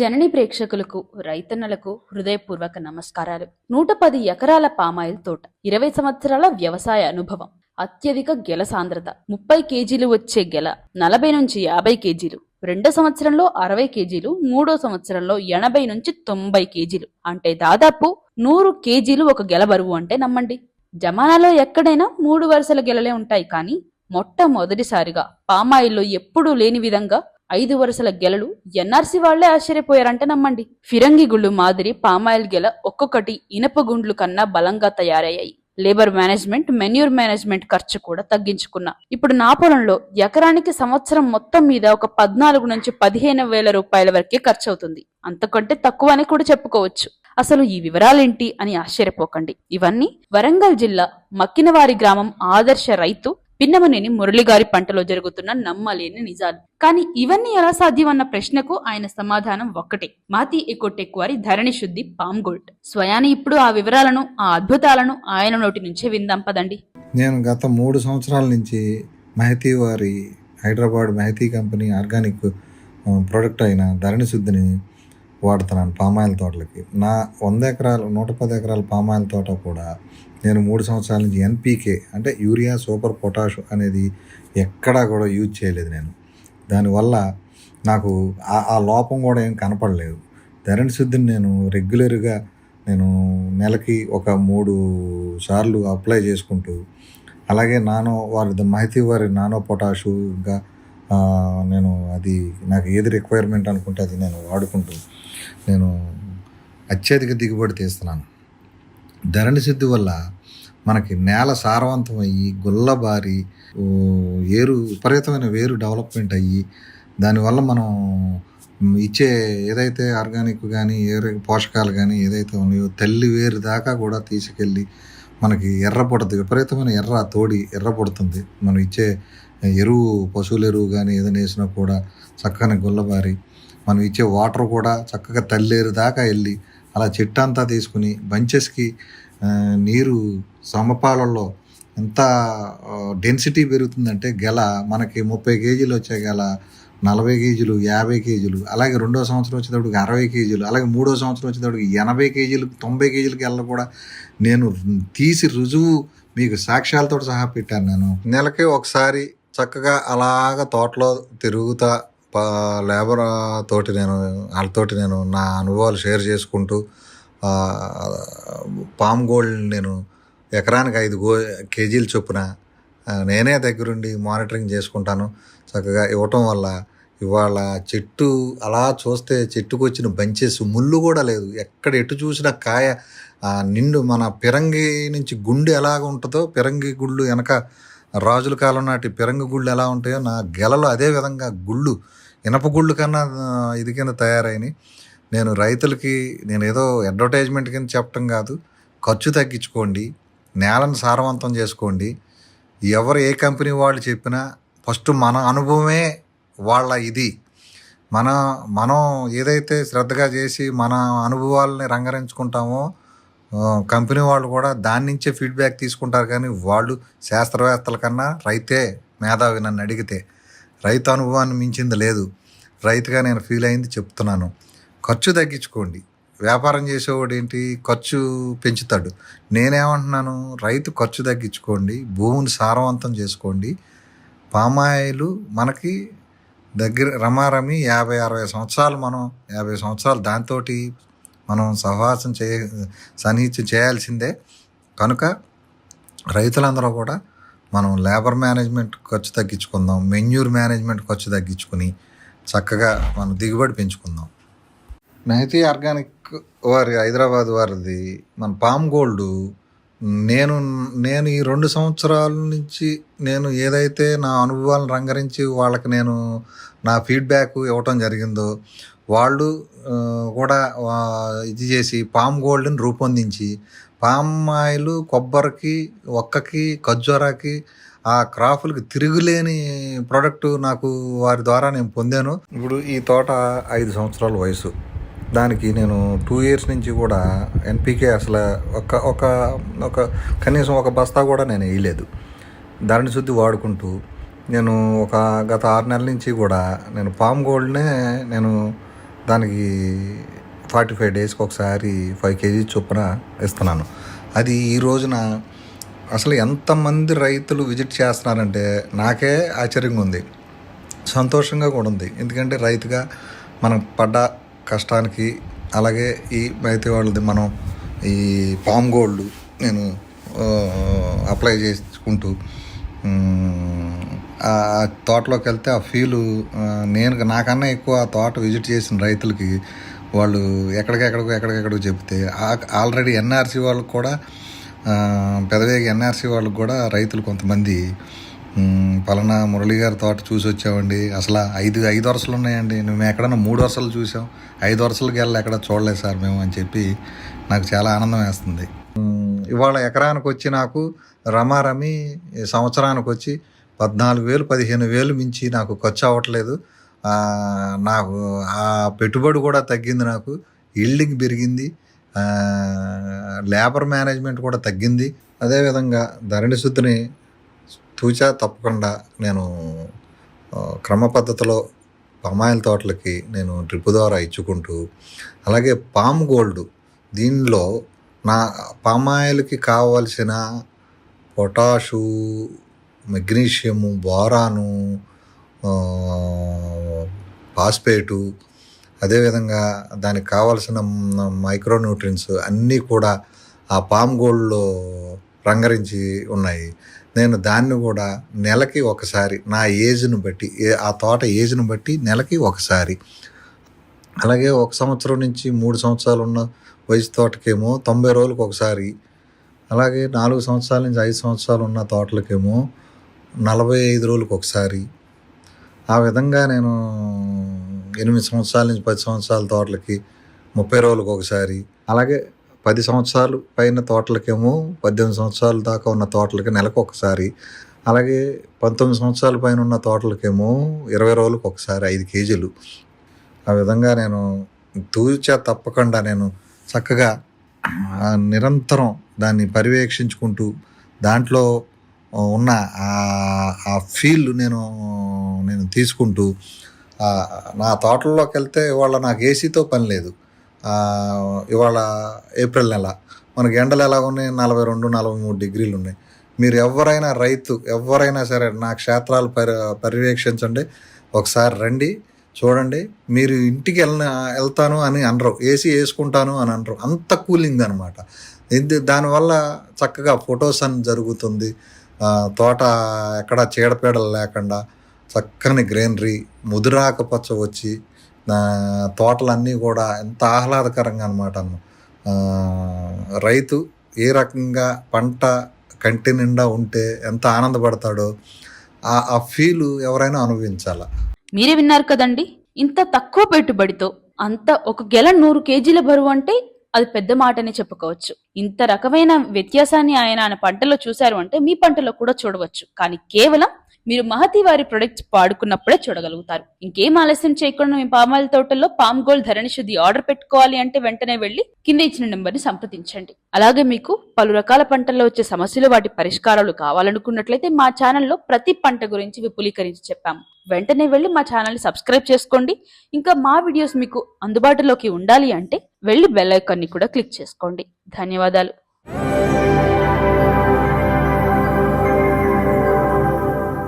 జనని ప్రేక్షకులకు రైతన్నలకు హృదయపూర్వక నమస్కారాలు. నూట పది ఎకరాల పామాయిల్ తోట ఇరవై సంవత్సరాల వ్యవసాయ అనుభవం అత్యధిక గెల సాంద్రత ముప్పై కేజీలు వచ్చే గెల నలభై నుంచి యాభై కేజీలు రెండో సంవత్సరంలో అరవై కేజీలు మూడో సంవత్సరంలో ఎనభై నుంచి తొంభై కేజీలు. అంటే దాదాపు నూరు కేజీలు ఒక గెల బరువు అంటే నమ్మండి. జమానాలో ఎక్కడైనా మూడు వరుసల గెలలే ఉంటాయి కానీ మొట్టమొదటిసారిగా పామాయిల్లో ఎప్పుడూ లేని విధంగా ఐదు వరుసల గెలలు ఎన్ఆర్సీ వాళ్ళే ఆశ్చర్యపోయారంటే నమ్మండి. ఫిరంగి గుళ్ళు మాదిరి పామాయిల్ గెల ఒక్కొక్కటి ఇనప గుండ్లు కన్నా బలంగా తయారయ్యాయి. లేబర్ మేనేజ్మెంట్ మెన్యూర్ మేనేజ్మెంట్ ఖర్చు కూడా తగ్గించుకున్నా. ఇప్పుడు నా పొలంలో ఎకరానికి సంవత్సరం మొత్తం మీద ఒక పద్నాలుగు నుంచి పదిహేను వేల రూపాయల వరకే ఖర్చు అవుతుంది అంతకంటే తక్కువ అని కూడా చెప్పుకోవచ్చు. అసలు ఈ వివరాలేంటి అని ఆశ్చర్యపోకండి. ఇవన్నీ వరంగల్ జిల్లా మక్కినవారి గ్రామం ఆదర్శ రైతు పిన్నమనేని మురళిగారి పంటలో జరుగుతున్న నమ్మలేని నిజాలు. కానీ ఇవన్నీ ఎలా సాధ్యం అన్న ప్రశ్నకు ఆయన సమాధానం ఒక్కటే. మాతి ఎకోటెక్ వారి ధరణి శుద్ధి పామ్ గోల్డ్. స్వయాన ఇప్పుడు ఆ వివరాలను ఆ అద్భుతాలను ఆయన నోటి నుంచే విందాం పదండి. నేను గత మూడు సంవత్సరాల నుంచి మెహతీ వారి Hyderabad Mehti company organic product అయిన ధరణి శుద్ధిని వాడుతున్నాను పామాయిల్ తోటలకి. నా వంద ఎకరాలు నూట పది ఎకరాల పామాయిల్ తోట కూడా నేను మూడు సంవత్సరాల నుంచి ఎన్పీకే అంటే యూరియా సూపర్ పొటాష్ అనేది ఎక్కడా కూడా యూజ్ చేయలేదు నేను. దానివల్ల నాకు ఆ- ఆ లోపం కూడా ఏం కనపడలేదు. ధరణి శుద్ధిని నేను రెగ్యులర్గా నేను నెలకి ఒక మూడు సార్లు అప్లై చేసుకుంటూ అలాగే నానో వారి మహితి వారి నానో పొటాషుగా నేను అది నాకు ఏది రిక్వైర్మెంట్ అనుకుంటే అది నేను వాడుకుంటూ నేను అత్యధిక దిగుబడి తీస్తున్నాను. ధరణి సిద్ధి వల్ల మనకి నేల సారవంతం అయ్యి గుల్లబారి ఏరు విపరీతమైన వేరు డెవలప్మెంట్ అయ్యి దానివల్ల మనం ఇచ్చే ఏదైతే ఆర్గానిక్ కానీ ఏ పోషకాలు కానీ ఏదైతే ఉన్నాయో తల్లి వేరు దాకా కూడా తీసుకెళ్ళి మనకి ఎర్ర పడుతుంది. విపరీతమైన ఎర్ర తోడి ఎర్ర పడుతుంది. మనం ఇచ్చే ఎరువు పశువుల ఎరువు కానీ ఏదైనా వేసినా కూడా చక్కని గుల్లబారి మనం ఇచ్చే వాటర్ కూడా చక్కగా తల్లేరు దాకా వెళ్ళి అలా చెట్టు అంతా తీసుకుని బంచెస్కి నీరు సమపాలలో ఎంత డెన్సిటీ పెరుగుతుందంటే గెల మనకి ముప్పై కేజీలు వచ్చే గెల నలభై కేజీలు యాభై కేజీలు అలాగే రెండో సంవత్సరం వచ్చేటప్పటికి అరవై కేజీలు అలాగే మూడో సంవత్సరం వచ్చేటప్పటికి ఎనభై కేజీలు తొంభై కేజీలకి వెళ్ళ కూడా నేను తీసి రుజువు మీకు సాక్ష్యాలతో సహా పెట్టాను నేను. నెలకి ఒకసారి చక్కగా అలాగ తోటలో తిరుగుతా లేబర్ తోటి నేను వాళ్ళతోటి నేను నా అనుభవాలు షేర్ చేసుకుంటూ పామ్ గోల్డ్ నేను ఎకరానికి ఐదు గో కేజీలు చొప్పున నేనే దగ్గరుండి మానిటరింగ్ చేసుకుంటాను. చక్కగా ఇవ్వటం వల్ల ఇవాళ చెట్టు అలా చూస్తే చెట్టుకు వచ్చిన బంచెస్ ముళ్ళు కూడా లేదు. ఎక్కడ ఎటు చూసినా కాయ నిండు మన పిరంగి నుంచి గుండు ఎలాగ ఉంటుందో పిరంగి గుళ్ళు వెనక రాజుల కాలం నాటి పిరంగి గుళ్ళు ఎలా ఉంటాయో నా గెలలో అదే విధంగా గుళ్ళు ఇనప గుళ్ళు కన్నా ఇది కింద తయారైనవి నేను రైతులకి నేను ఏదో అడ్వర్టైజ్మెంట్ కింద చెప్పటం కాదు. ఖర్చు తగ్గించుకోండి. నేలను సారవంతం చేసుకోండి. ఎవరు ఏ కంపెనీ వాళ్ళు చెప్పినా ఫస్ట్ మన అనుభవమే వాళ్ళ ఇది. మన మనం ఏదైతే శ్రద్ధగా చేసి మన అనుభవాలని రంగరించుకుంటామో కంపెనీ వాళ్ళు కూడా దాని నుంచే ఫీడ్బ్యాక్ తీసుకుంటారు. కానీ వాళ్ళు శాస్త్రవేత్తల కన్నా రైతే మేధావి నన్ను అడిగితే రైతు అనుభవాన్ని మించింది లేదు. రైతుగా నేను ఫీల్ అయింది చెప్తున్నాను. ఖర్చు తగ్గించుకోండి. వ్యాపారం చేసేవాడు ఏంటి? ఖర్చు పెంచుతాడు. నేనేమంటున్నాను? రైతు ఖర్చు తగ్గించుకోండి. భూమిని సారవంతం చేసుకోండి. పామాయిలు మనకి దగ్గర రమారమి యాభై అరవై సంవత్సరాలు మనం యాభై సంవత్సరాలు దాంతో మనం సహవాసం చేయ సన్నిహిత్యం చేయాల్సిందే. కనుక రైతులందరూ కూడా మనం లేబర్ మేనేజ్మెంట్ ఖర్చు తగ్గించుకుందాం మెన్యూర్ మేనేజ్మెంట్ ఖర్చు తగ్గించుకుని చక్కగా మనం దిగుబడి పెంచుకుందాం. నైతి ఆర్గానిక్ వారి హైదరాబాద్ వారిది మన పామ్ గోల్డ్ నేను నేను ఈ రెండు సంవత్సరాల నుంచి నేను ఏదైతే నా అనుభవాలను రంగరించి వాళ్ళకి నేను నా ఫీడ్బ్యాక్ ఇవ్వటం జరిగిందో వాళ్ళు కూడా ఇది చేసి పామ్ గోల్డ్ని రూపొందించి పామ్ ఆయిల్ కొబ్బరికి ఒక్కకి ఖర్జూరాకి ఆ క్రాఫ్ట్కి తిరుగులేని ప్రోడక్ట్ నాకు వారి ద్వారా నేను పొందాను. ఇప్పుడు ఈ తోట ఐదు సంవత్సరాల వయసు. దానికి నేను టూ ఇయర్స్ నుంచి కూడా ఎన్పికే అసలు ఒక ఒక ఒక కనీసం ఒక బస్తా కూడా నేను వేయలేదు. దాన్ని శుద్ధి వాడుకుంటూ నేను ఒక గత ఆరు నెలల నుంచి కూడా నేను పామ్ గోల్డ్నే నేను దానికి ఫార్టీ ఫైవ్ డేస్కి ఒకసారి ఫైవ్ కేజీ చొప్పున ఇస్తున్నాను. అది ఈ రోజున అసలు ఎంతమంది రైతులు విజిట్ చేస్తున్నారంటే నాకే ఆశ్చర్యంగా ఉంది సంతోషంగా కూడా ఉంది ఎందుకంటే రైతుగా మనం పడ్డ కష్టానికి అలాగే ఈ రైతు వాళ్ళది మనం ఈ పామ్ గోల్డ్ నేను అప్లై చేసుకుంటూ ఆ తోటలోకి వెళ్తే ఆ ఫీలు నేను నాకన్నా ఎక్కువ ఆ తోట విజిట్ చేసిన రైతులకి వాళ్ళు ఎక్కడికెక్కడికో ఎక్కడికెక్కడికో చెప్తే ఆ- ఆల్రెడీ ఎన్ఆర్సీ వాళ్ళకు కూడా పెదవేగ పెదవేగి ఎన్ఆర్సీ వాళ్ళకు కూడా రైతులు కొంతమంది పలానా మురళి గారి తోట చూసి వచ్చామండి. అసలు ఐదు ఐదు వరుసలు ఉన్నాయండి. మేము ఎక్కడన్నా మూడు వరుసలు చూసాం. ఐదు వరుసలకి వెళ్ళి ఎక్కడ చూడలేదు సార్ మేము అని చెప్పి నాకు చాలా ఆనందం వేస్తుంది. ఇవాళ ఎకరానికి వచ్చి నాకు రమారమి సంవత్సరానికి వచ్చి పద్నాలుగు వేలు పదిహేను వేలు మించి నాకు ఖర్చు అవ్వట్లేదు. నాకు ఆ పెట్టుబడి కూడా తగ్గింది నాకు. ఈల్డింగ్ పెరిగింది. లేబర్ మేనేజ్మెంట్ కూడా తగ్గింది. అదేవిధంగా ధరణి శుద్ధిని తూచా తప్పకుండా నేను క్రమ పద్ధతిలో పామాయిల్ తోటలకి నేను ట్రిప్ ద్వారా ఇచ్చుకుంటూ అలాగే పామ్ గోల్డ్ దీనిలో నా పామాయిల్కి కావలసిన పొటాషు మెగ్నీషియము బోరాను ఫాస్పేటు అదేవిధంగా దానికి కావలసిన మైక్రోన్యూట్రియన్స్ అన్నీ కూడా ఆ పామ్ గోల్డ్లో రంగరించి ఉన్నాయి. నేను దాన్ని కూడా నెలకి ఒకసారి నా ఏజ్ను బట్టి ఏ ఆ తోట ఏజ్ను బట్టి నెలకి ఒకసారి. అలాగే ఒక సంవత్సరం నుంచి మూడు సంవత్సరాలు ఉన్న వయసు తోటకేమో తొంభై రోజులకు ఒకసారి అలాగే నాలుగు సంవత్సరాల నుంచి ఐదు సంవత్సరాలు ఉన్న తోటలకేమో నలభై ఐదు రోజులకు ఒకసారి ఆ విధంగా నేను ఎనిమిది సంవత్సరాల నుంచి పది సంవత్సరాల తోటలకి ముప్పై రోజులకు ఒకసారి అలాగే పది సంవత్సరాలు పైన తోటలకేమో పద్దెనిమిది సంవత్సరాల దాకా ఉన్న తోటలకి నెలకు ఒకసారి అలాగే పంతొమ్మిది సంవత్సరాల పైన ఉన్న తోటలకేమో ఇరవై రోజులకు ఒకసారి ఐదు కేజీలు. ఆ విధంగా నేను తూచా తప్పకుండా నేను చక్కగా నిరంతరం దాన్ని పర్యవేక్షించుకుంటూ దాంట్లో ఉన్న ఆ- ఫీల్ నేను నేను తీసుకుంటూ నా తోటల్లోకి వెళ్తే ఇవాళ నాకు ఏసీతో పని లేదు. ఇవాళ ఏప్రిల్ నెల. మనకి ఎండలు ఎలా ఉన్నాయి? నలభై రెండు నలభై మూడు డిగ్రీలు ఉన్నాయి. మీరు ఎవరైనా రైతు ఎవరైనా సరే నా క్షేత్రాలు పరి పర్యవేక్షించండి. ఒకసారి రండి చూడండి. మీరు ఇంటికి వెళ్ళిన వెళ్తాను అని అనరు. ఏసీ వేసుకుంటాను అని అనరు. అంత కూలింగ్ అనమాట ఇది దానివల్ల చక్కగా ఫొటోస్ అని జరుగుతుంది. తోట ఎక్కడ చీడపీడలు లేకుండా చక్కని గ్రీనరీ ముదురాకపచ్చ వచ్చి తోటలన్నీ కూడా ఎంత ఆహ్లాదకరంగా అనమాట రైతు ఏ రకంగా పంట కంటి నిండా ఉంటే ఎంత ఆనందపడతాడో ఆ ఆ ఫీలు ఎవరైనా అనుభవించాల? మీరే విన్నారు కదండి. ఇంత తక్కువ పెట్టుబడితో అంత ఒక గెల నూరు కేజీల బరువు అంటే అది పెద్ద మాటనే చెప్పుకోవచ్చు. ఇంత రకమైన వ్యత్యాసాన్ని ఆయన ఆయన పంటలో చూశారు అంటే మీ పంటలో కూడా చూడవచ్చు. కానీ కేవలం మీరు మహతి వారి ప్రొడక్ట్స్ వాడుకున్నప్పుడే చూడగలుగుతారు. ఇంకేం ఆలస్యం చేయకుండా మీ పామాయిల్ తోటల్లో palm gold Dharani Shuddhi order పెట్టుకోవాలి అంటే వెంటనే వెళ్ళి కింద ఇచ్చిన నెంబర్ని సంప్రదించండి. అలాగే మీకు పలు రకాల పంటల్లో వచ్చే సమస్యలు వాటి పరిష్కారాలు కావాలనుకున్నట్లయితే మా ఛానల్లో ప్రతి పంట గురించి విపులీకరించి చెప్పాము. వెంటనే వెళ్ళి మా ఛానల్ని సబ్స్క్రైబ్ చేసుకోండి. ఇంకా మా వీడియోస్ మీకు అందుబాటులోకి ఉండాలి అంటే వెళ్ళి బెల్ ఐకాన్ని కూడా క్లిక్ చేసుకోండి. ధన్యవాదాలు.